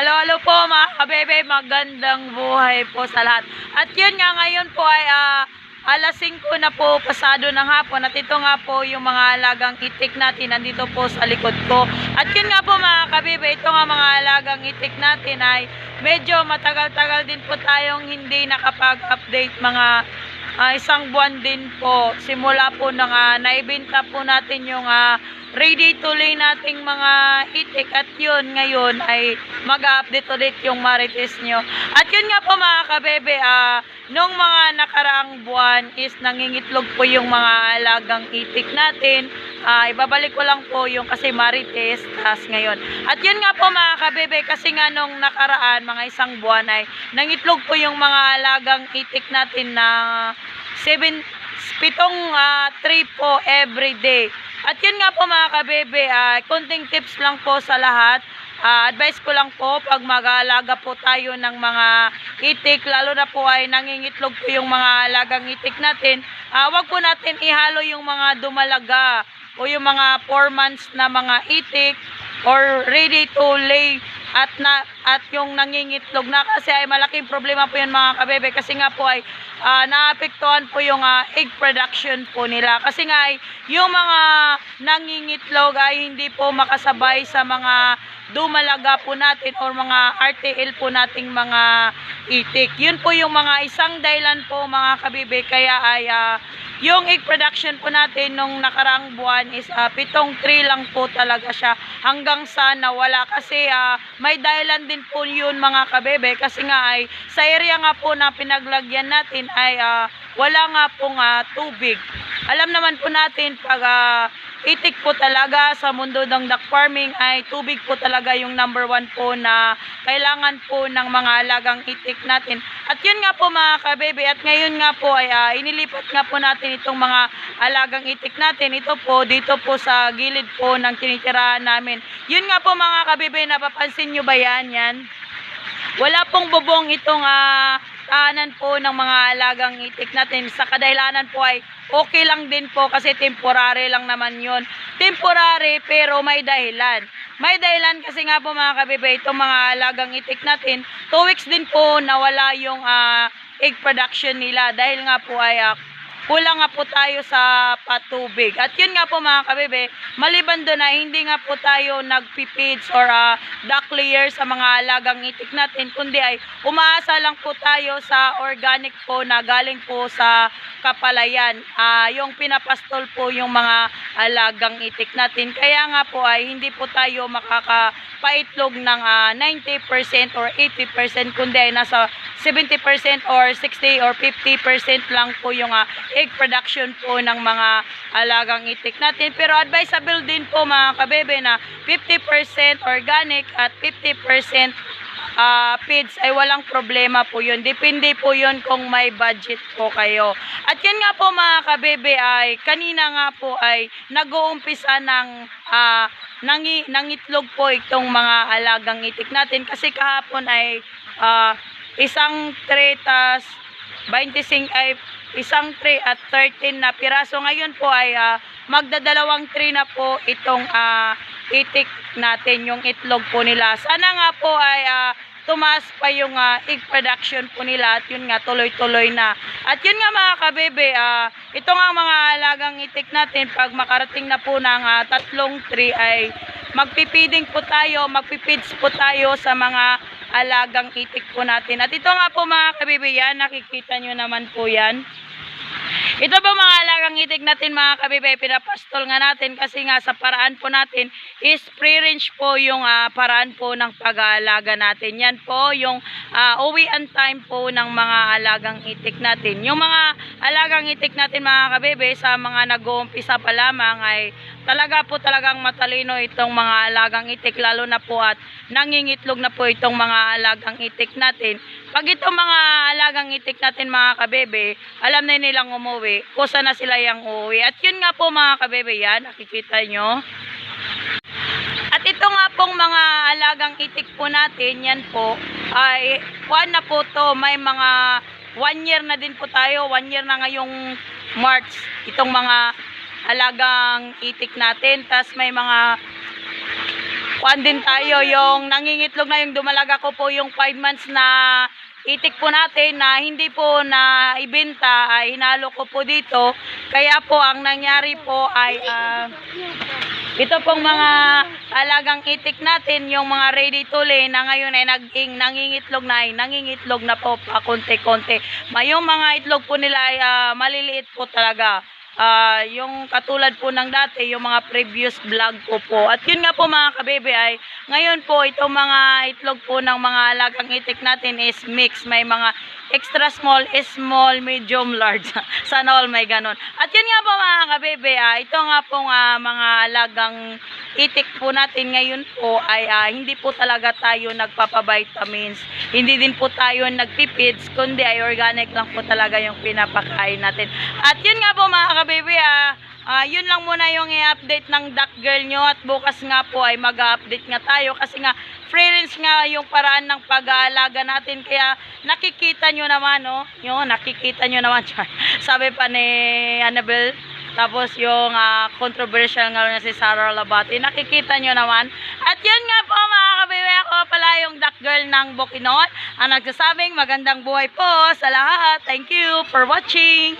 Hello, hello po mga kabebe, magandang buhay po sa lahat. At yun nga, ngayon po ay ah, alas 5 na po pasado ng hapon at ito nga po yung mga alagang itik natin nandito po sa likod ko. At yun nga po mga kabebe, ito nga mga alagang itik natin ay medyo matagal-tagal din po tayong hindi nakapag-update mga ah, isang buwan din po. Simula po nang ah, naibenta po natin yung ah, ready to lay nating mga itik at yun ngayon ay mag-update ulit yung marites nyo. At yun nga po mga kabebe, ah, nung mga nakaraang buwan is nangingitlog po yung mga alagang itik natin. Ah, ibabalik ko lang po yung kasi marites tas ngayon. At yun nga po mga kabebe, kasi nga nung nakaraan, mga isang buwan ay nangitlog po yung mga alagang itik natin na 7 pitong ah, tray po every day. At yun nga po mga kabebe, ah, konting tips lang po sa lahat. Ah, advice ko lang po pag mag-aalaga po tayo ng mga itik, lalo na po ay nangingitlog po yung mga alagang itik natin, ah, wag po natin ihalo yung mga dumalaga o yung mga 4 months na mga itik or ready to lay at na at yung nangingitlog na kasi ay malaking problema po yun mga kabebe. Kasi nga po ay ah, naapektuhan po yung ah, egg production po nila. Kasi nga ay yung mga nangingitlog ay hindi po makasabay sa mga dumalaga po natin or mga RTL po nating mga itik. Yun po yung mga isang dahilan po mga kabebe. Kaya ay ah, yung egg production po natin nung nakaraang buwan is ah, pitong tree lang po talaga siya hanggang sa nawala kasi ah, may dahilan din po yun mga kabebe kasi nga ay sa area nga po na pinaglagyan natin ay ah, wala nga pong ah, tubig. Alam naman po natin pag ah, itik po talaga sa mundo ng duck farming ay tubig po talaga yung number one po na kailangan po ng mga alagang itik natin. At yun nga po mga kabebe at ngayon nga po ay ah, inilipat nga po natin itong mga alagang itik natin. Ito po dito po sa gilid po ng tinitirahan namin. Yun nga po mga kabebe napapansin nyo ba yan? Yan. Wala pong bubong itong ah, tahanan po ng mga alagang itik natin. Sa kadahilanan po ay okay lang din po kasi temporary lang naman yon Temporary pero may dahilan. May dahilan kasi nga po mga kabebe, itong mga alagang itik natin, 2 weeks din po nawala yung ah, egg production nila dahil nga po ay ah, kulang nga po tayo sa patubig. At yun nga po mga kabebe, maliban doon na hindi nga po tayo nagpipids or uh, duck sa mga alagang itik natin, kundi ay umaasa lang po tayo sa organic po na galing po sa kapalayan. Ah, yung pinapastol po yung mga alagang itik natin. Kaya nga po ay hindi po tayo makakapaitlog ng ah, 90% or 80% kundi ay nasa 70% or 60 or 50% lang po yung ah, egg production po ng mga alagang itik natin. Pero advisable din po mga kabebe na 50% organic at 50% ah feeds ay walang problema po yun. Depende po yun kung may budget po kayo. At yun nga po mga kabebe ay kanina nga po ay nag-uumpisa ng ah, nangi, nangitlog po itong mga alagang itik natin kasi kahapon ay ah, isang tray tas 25 ay isang tray at 13 na piraso. Ngayon po ay ah, magdadalawang tray na po itong ah, itik natin, yung itlog po nila. Sana nga po ay ah, tumaas pa yung ah, egg production po nila at yun nga tuloy-tuloy na. At yun nga mga kabebe, ah, ito nga mga alagang itik natin pag makarating na po ng ah, tatlong tray ay magpipiding po tayo, magpipids po tayo sa mga alagang itik po natin. At ito nga po mga kabebe yan, nakikita nyo naman po yan. Ito po mga alagang itik natin mga kabibay, pinapastol nga natin kasi nga sa paraan po natin is pre-range po yung ah, paraan po ng pag-aalaga natin. Yan po yung uh, uwian time po ng mga alagang itik natin. Yung mga alagang itik natin mga kabibay sa mga nag-uumpisa pa lamang ay talaga po talagang matalino itong mga alagang itik lalo na po at nangingitlog na po itong mga alagang itik natin. Pag itong mga alagang itik natin mga kabebe, alam na nilang umuwi, kusa na sila yung uuwi. At yun nga po mga kabebe yan, nakikita nyo. At ito nga pong mga alagang itik po natin, yan po, ay kuan na po to, may mga one year na din po tayo, one year na ngayong March, itong mga alagang itik natin. tas may mga kuan din tayo, yung nangingitlog na yung dumalaga ko po yung 5 months na itik po natin na hindi po na ibenta ay hinalo ko po dito. Kaya po ang nangyari po ay ah, ito pong mga alagang itik natin, yung mga ready to lay na ngayon ay naging nangingitlog na ay nangingitlog na po pa konti-konti. May yung mga itlog po nila ay ah, maliliit po talaga. Ah, yung katulad po ng dati, yung mga previous vlog ko po. At yun nga po mga kabebe ay, ngayon po itong mga itlog po ng mga alagang itik natin is mix. May mga extra small, small, medium, large. Sana all may ganon. At yun nga po mga kabebe, ah, ito nga po nga mga alagang itik po natin ngayon po ay ah, hindi po talaga tayo nagpapavitamins. Hindi din po tayo nagpipids, kundi ay organic lang po talaga yung pinapakain natin. At yun nga po mga kabebe, ah, ah, yun lang muna yung i-update ng duck girl nyo at bukas nga po ay mag-update nga tayo kasi nga range nga yung paraan ng pag-aalaga natin. Kaya nakikita nyo naman no yun nakikita nyo naman. Sabi pa ni Annabelle tapos yung ah, controversial nga na si Sarah Labati nakikita nyo naman. At yun nga po mga kabibi ako pala yung duck girl ng Bukidnon ang nagsasabing magandang buhay po sa lahat. Thank you for watching